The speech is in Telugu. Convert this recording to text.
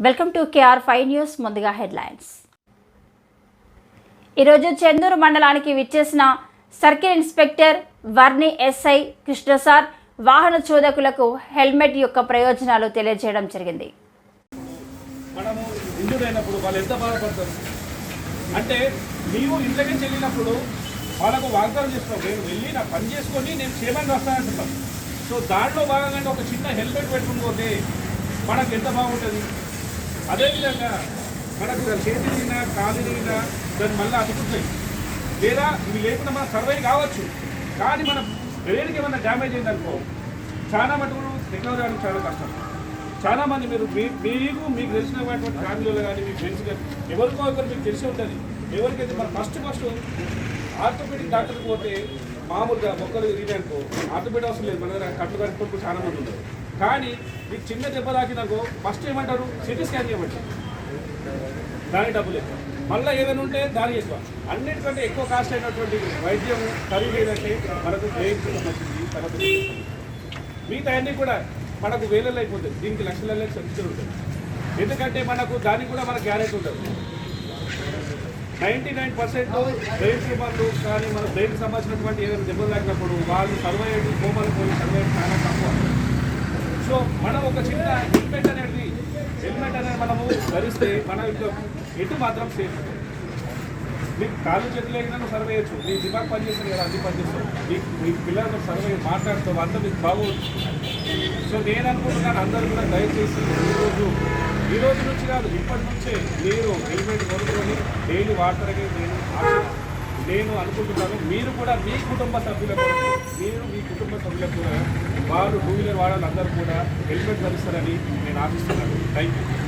Welcome to KR five news ముందుగా హెడ్లైన్స్ ఈరోజు చెందూరు మండలానికి విచ్చేసిన circle inspector Varni SI Krishna sir వాహన చోదకులకు హెల్మెట్ యొక్క ప్రయోజనాలు తెలియజేయడం జరిగింది. మనము ఇంజూర్ వాళ్ళు ఎంత బాధపడతారు? అంటే నీవు ఇంట్లోకి వెళ్ళినప్పుడు వాళ్ళకు వాగ్దానం చేస్తాం నేను వెళ్ళి నా పని చేసుకొని నేను క్షేమంగా వస్తానంటున్నాను సో దాంట్లో భాగంగా ఒక చిన్న హెల్మెట్ పెట్టుకుని పోతే మనకు ఎంత బాగుంటుంది? అదేవిధంగా మనకు చేతి తిన్నా కాలు తిన్నా దాన్ని మళ్ళీ అతుకుతాయి లేదా ఇవి లేకుండా మనం సర్వే కావచ్చు. కానీ మన బ్రెయిన్కి ఏమైనా డ్యామేజ్ అయిందనుకో చాలా మటుకు టెక్నాలజీ ఆడడం చాలా కష్టం. చాలా మంది మీరు మీకు మీకు తెలిసినటువంటి ఫ్యామిలీలో కానీ మీ ఫ్రెండ్స్ కానీ ఎవరికో ఒకరు మీకు తెలిసి ఉంటుంది. ఎవరికైతే మన ఫస్ట్ ఫస్ట్ ఆర్థోపెడిక్ డాక్టర్కి పోతే మామూలుగా మొక్కలు ఇదనుకో ఆర్థోపెడిక్ అవసరం లేదు. మన దగ్గర కట్లు కట్టుకుంటూ చాలా మంది ఉంటారు. కానీ మీకు చిన్న దెబ్బ తాకిందనుకో ఫస్ట్ ఏమంటారు? సిటీ స్కాన్ చేయమంటారు. దానికి డబ్బులు ఎక్కువ. మళ్ళీ ఏదైనా ఉంటే దానికి ఎక్కువ. అన్నిటికంటే ఎక్కువ కాస్ట్ అయినటువంటి వైద్యం ఖరీదు ఏదంటే మనకు బ్రెయిన్ సంబంధించింది తర్వాత మిగతా అన్నీ కూడా మనకు వేలలో అయిపోతుంది దీనికి లక్షలలో సంచులు ఉంటుంది ఎందుకంటే మనకు దానికి కూడా మనకు గ్యారెంటీ ఉండదు. నైంటీ నైన్ పర్సెంట్ బ్రెయిన్ ట్యూమర్లు కానీ మన బ్రెయిన్కి సంబంధించినటువంటి ఏదైనా దెబ్బలు తాకినప్పుడు వాళ్ళు సర్వైవ్ కోమలు పోయి సర్వైవ్ చాలా తక్కువ. సో మనం ఒక చిన్న హెల్మెట్ అనేది హెల్మెట్ అనేది మనము ధరిస్తే మన ఎటు మాత్రం సేఫ్. మీకు కాళ్ళు చేతులు అయినా సర్వే చేయొచ్చు. మీ దిమాగ్ పనిచేస్తుంది కదా అన్ని పనిచేస్తాం మీ మీ పిల్లలతో సర్వే మాట్లాడుతాం అంతా మీకు బాగోవచ్చు సో నేను అనుకుంటున్నాను అందరూ కూడా దయచేసి ఈరోజు ఈ రోజు నుంచి కాదు ఇప్పటి నుంచే మీరు హెల్మెట్ కొనుక్కొని డైలీ వాడతారని నేను ఆశ- నేను అనుకుంటున్నాను మీరు కూడా మీ కుటుంబ సభ్యులకు మీరు మీ కుటుంబ సభ్యులకు కూడా వారు టూ వీలర్ వాడాలి అందరూ కూడా హెల్మెట్ ధరిస్తారని నేను ఆశిస్తున్నాను. Thank you